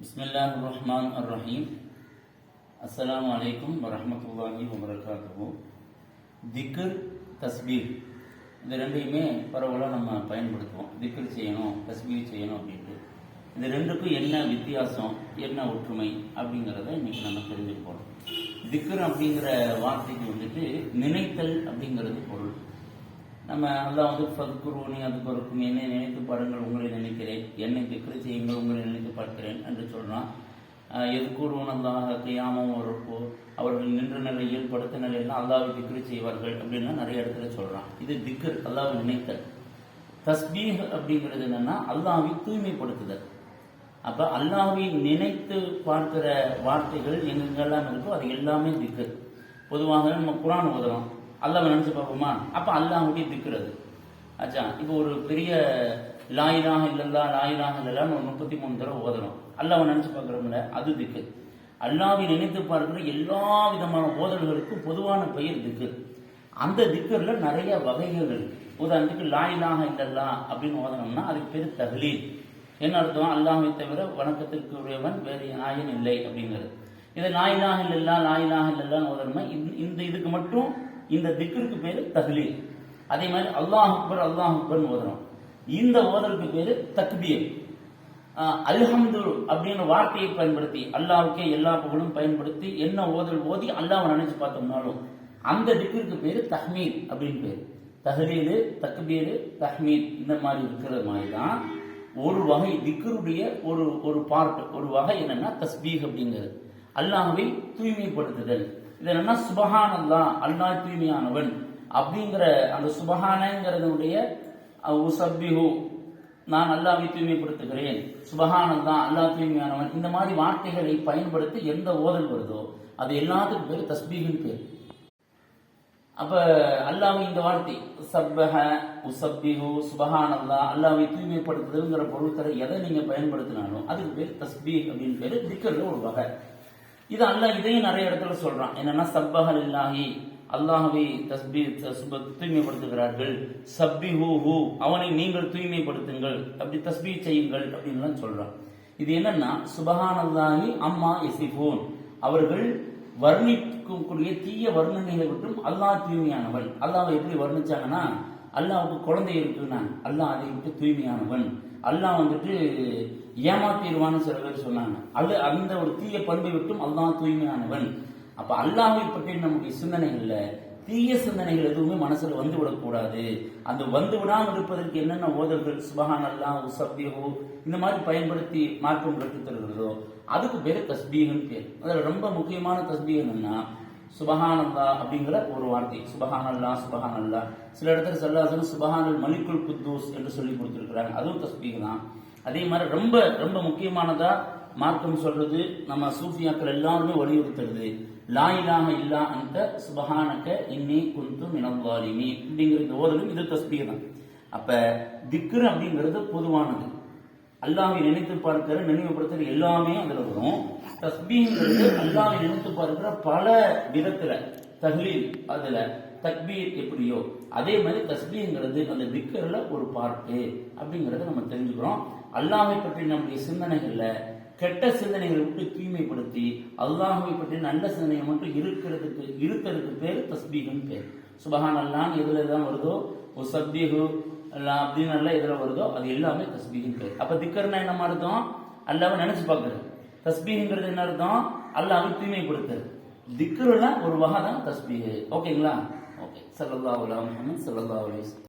பிஸ்மில்லாஹ் ரஹ்மான் அர் ரஹீம் அஸ்ஸலாமு அலைக்கும் வரஹ்மத்துல்லாஹி வபரகாத்துஹு திக்ர் தஸ்பீர் இந்த ரெண்டையுமே பரவலாக நம்ம பயன்படுத்துவோம். திக்ர் செய்யணும் தஸ்பீர் செய்யணும் அப்படின்ட்டு. இந்த ரெண்டுக்கும் என்ன வித்தியாசம் என்ன ஒற்றுமை அப்படிங்கிறத இன்னைக்கு நம்ம தெரிஞ்சுக்க போகிறோம் திக்ர் அப்படிங்கிற வார்த்தைக்கு வந்துட்டு நினைத்தல் அப்படிங்கிறது பொருள். நம்ம அல்லாஹ் வந்து ஃபத்குருவனி அது பொறுக்கும். என்னை நினைத்து பாருங்கள் உங்களை நினைக்கிறேன். என்னை திக்ரு செய்யுங்கள் உங்களை நினைத்து பார்க்கிறேன் என்று சொல்கிறான் எது கூறுவன் அல்லாஹ் கையாமம் ஒருப்போ அவர்கள் நின்ற நிலையில் படுத்த நிலையில் அல்லாவை திக்ரு செய்வார்கள் அப்படின்னு நிறைய இடத்துல சொல்கிறான் இது திக்ர் அல்லாவை நினைத்தல். தஸ்பீஹ் அப்படிங்கிறது என்னன்னா அல்லாவை தூய்மைப்படுத்துதல். அப்போ அல்லாவை நினைத்து பார்க்கிற வார்த்தைகள் எங்கெங்கெல்லாம் இருக்கோ அது எல்லாமே திக்ர் பொதுவாக நம்ம குரான் ஓதுறோம். அல்லாவை நினைச்சு பார்ப்போமா அப்ப அல்லாஹுடைய திக்கிறது. ஆச்சா இப்போ ஒரு பெரிய லாயிலாக இல்லல்லா லாயிலாக இல்லல்லான்னு ஒரு முப்பத்தி மூணு தடவை ஓதணும். அல்லாவை நினைச்சு பார்க்குறோம்ல அது திக்கு. அல்லாவை நினைத்து பார்க்குற எல்லா விதமான ஓதல்களுக்கும் பொதுவான பெயர் திக்கு. அந்த திக்கரில் நிறைய வகைகள் இருக்கு. உதாரணத்துக்கு லாயிலாக இல்லல்லா அப்படின்னு ஓதனோம்னா அதுக்கு பேர் தகலீல் என்ன அர்த்தம்? அல்லாஹை தவிர வணக்கத்திற்கு உரியவன் வேறு நாயன் இல்லை அப்படிங்கிறது. இதை லாயிலாக இல்லல்லா லாயிலாக இல்லல்லான்னு ஓதணும்னா இந்த இதுக்கு மட்டும் இந்த திக்கிற்கு பேரு தஹ்லீல். அதே மாதிரி அல்லாஹ் அக்பர் அல்லாஹ் அக்பர்னு ஓதுறோம். இந்த ஓதலுக்கு பேரு தக்பீர். அல்ஹம்து அப்படின்னு வார்த்தையை பயன்படுத்தி அல்லாவுக்கே எல்லா புகழும் பயன்படுத்தி என்ன ஓதல் ஓதி அல்லாவை நினைச்சு பார்த்தோம்னாலும் அந்த திக்கிற்கு பேரு தஹ்மீர் அப்படின்னு பேர். தஹ்லீலு தக்பீரு தஹ்மீர் இந்த மாதிரி இருக்கிற மாதிரி தான் ஒரு வகை திக்கருடைய ஒரு ஒரு பார்ட் ஒரு வகை என்னன்னா தஸ்பீக் அப்படிங்கிறது. அல்லாஹவை தூய்மைப்படுத்துதல். இது என்னன்னா சுபஹான் அல்லா அல்லாஹ் தூய்மையானவன். அப்படிங்கிற அந்த சுபஹானங்கிறதுடைய உசப்பிஹு நான் அல்லாவை தூய்மைப்படுத்துகிறேன். சுபஹான் அல்லா அல்லாஹ் தூய்மையானவன். இந்த மாதிரி வார்த்தைகளை பயன்படுத்தி எந்த ஓதல் வருதோ அது எல்லாத்துக்கும் பேர் தஸ்பீகின் பேர். அப்ப அல்லாவை இந்த வார்த்தை சப்பஹ உசப்பிஹு சுபஹான் அல்லா அல்லாவை தூய்மைப்படுத்துதல்ங்கிற பொருட்களை எதை நீங்க பயன்படுத்தினாலும் அதுக்கு பேர் தஸ்பீக் அப்படின்னு பேர் திக்கர்ல ஒரு வகை. இது அல்லாஹ் இதையும் நிறைய இடத்துல சொல்றான். என்னன்னா சப்பஹல் இல்லாஹி. அல்லாஹவை தஸ்பி தூய்மைப்படுத்துகிறார்கள். சப்பி ஹூ ஹூ அவனை நீங்கள் தூய்மைப்படுத்துங்கள். அப்படி தஸ்பி செய்யுங்கள் அப்படின்லாம் சொல்றான். இது என்னன்னா சுபஹான் அல்லாஹி அம்மா எசிஃபோன் அவர்கள் வர்ணிக்கக்கூடிய தீய வர்ணனைகளை விட்டும் அல்லாஹ் தூய்மையானவன். அல்லாஹ் எப்படி வர்ணிச்சாங்கன்னா அல்லாவுக்கு குழந்தை இருக்குன்னா அல்லாஹ் அதை விட்டு தூய்மையானவன். அல்லாஹ் வந்துட்டு ஏமாத்திடுவான்னு சில பேர் சொன்னாங்க. அது அந்த ஒரு தீய பண்பை விட்டும் அல்லாஹ் தூய்மையானவன். அப்ப அல்லாஹை பற்றி நம்முடைய சிந்தனைகள்ல தீய சிந்தனைகள் எதுவுமே மனசுல வந்து விடக்கூடாது. அந்த வந்து விடாமல் இருப்பதற்கு என்னென்ன ஓதல்கள்? சுபஹான் அல்லா உசப்தியோ இந்த மாதிரி பயன்படுத்தி மாற்றம் கற்றுத் தருகிறதோ அதுக்கு பேர் தஸ்பீகன் பேர். அதில் ரொம்ப முக்கியமான தஸ்பீகன்னா என்னன்னா சுபஹான் அல்லா அப்படிங்கிற ஒரு வார்த்தை. சுபஹான் அல்லா சுபஹான் அல்லா சில இடத்துல சொல்லாசன் சுபஹான் மலிக்குல் குத்தூஸ் என்று சொல்லி கொடுத்துருக்கிறாங்க. அதுவும் தஸ்பீக தான். அதே மாதிரி ரொம்ப ரொம்ப முக்கியமானதா மார்க்கம் சொல்றது நம்ம சூஃபியாக்கள் எல்லாருமே வலியுறுத்துறது. லாயிலாக இல்லா அந்த சுபஹானக்க இன்னி குந்து மினவாலிமி அப்படிங்கிற இந்த ஓதலும் இது தஸ்பீர் தான். அப்ப திக்ரு அப்படிங்கிறது பொதுவானது. அல்லாவை நினைத்து பார்க்கிற நினைவுபடுத்துற எல்லாமே அதுல வரும். தஸ்பீங்கிறது அல்லாவை நினைத்து பார்க்கிற பல விதத்துல தஹ்லீல் அதுல தக்பீர் எப்படியோ. அதே மாதிரி தஸ்பீங்கிறது அந்த திக்கர்ல ஒரு பார்ட்டு அப்படிங்கறத நம்ம தெரிஞ்சுக்கிறோம். அல்லாமை பற்றி நம்முடைய சிந்தனைகள்ல கெட்ட சிந்தனைகளை விட்டு தூய்மைப்படுத்தி அல்லாஹுவை பற்றி நல்ல சிந்தனையை மட்டும் இருக்கிறதுக்கு இருக்கிறதுக்கு பேர் தஸ்பீகன் பேர். சுபஹான் அல்லான் எதுல தான் வருதோ? ஒரு சப்தீகு அப்படின்னு நல்லா எதுல வருதோ? அது எல்லாமே தஸ்பீகன் பேர். அப்ப திக்கர்னா என்ன அர்த்தம்? அல்லாவை நினைச்சு பார்க்கறது தஸ்பீங்கிறது என்ன அர்த்தம்? அல்லாவை தூய்மைப்படுத்துறது. திக்கருலாம் ஒரு வகை தான் தஸ்பீகு ஓகேங்களா? ஓகே. சல்லா அலைஹி வஸல்லம். சல்லல்லாஹு